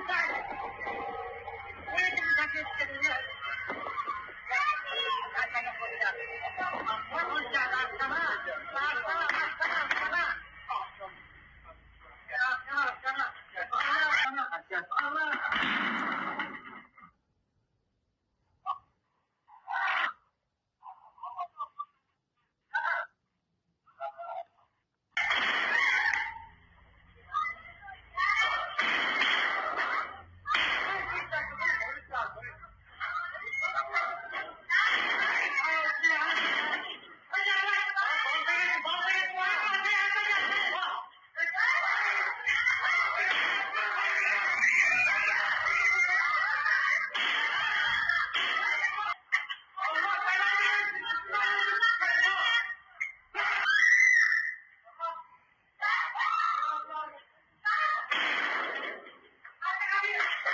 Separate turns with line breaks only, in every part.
Everybody.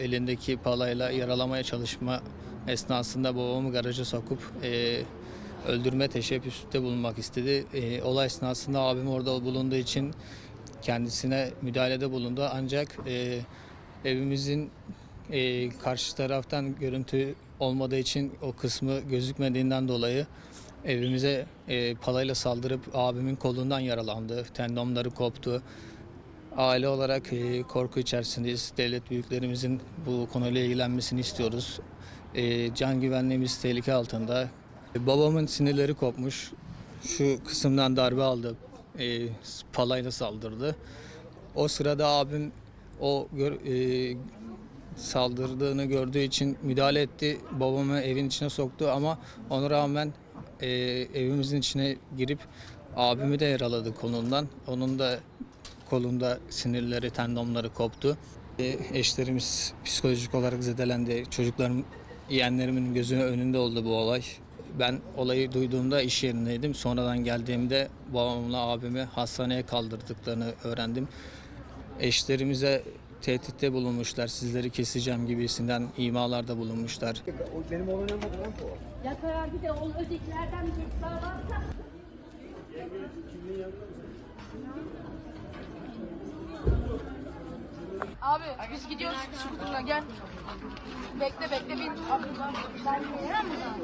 Elindeki palayla yaralamaya çalışma esnasında babamı garaja sokup e, öldürme teşebbüsünde bulunmak istedi. E, olay esnasında abim orada bulunduğu için kendisine müdahalede bulundu. Ancak e, evimizin e, karşı taraftan görüntü olmadığı için o kısmı gözükmediğinden dolayı evimize e, palayla saldırıp abimin kolundan yaralandı. Tendonları koptu. Aile olarak e, korku içerisindeyiz. Devlet büyüklerimizin bu konuyla ilgilenmesini istiyoruz. E, can güvenliğimiz tehlike altında. E, babamın sinirleri kopmuş. Şu kısımdan darbe aldı. E, palayla saldırdı. O sırada abim o gör- e, saldırdığını gördüğü için müdahale etti. Babamı evin içine soktu ama ona rağmen e, evimizin içine girip abimi de yaraladı kolundan. Onun da kolunda sinirleri, tendonları koptu. E, eşlerimiz psikolojik olarak zedelendi. Çocuklarım, yeğenlerimin gözünün önünde oldu bu olay. Ben olayı duyduğumda iş yerindeydim. Sonradan geldiğimde babamla abimi hastaneye kaldırdıklarını öğrendim. Eşlerimize tehditte bulunmuşlar. Sizleri keseceğim gibisinden imalarda bulunmuşlar.
Benim oğlan yanmadı lan bu.
Yatağa bir de o ötekilerden bir ceza varsa
Abi biz gidiyoruz skuterla gel. Bekle bekle bin. Abi ben ben daha?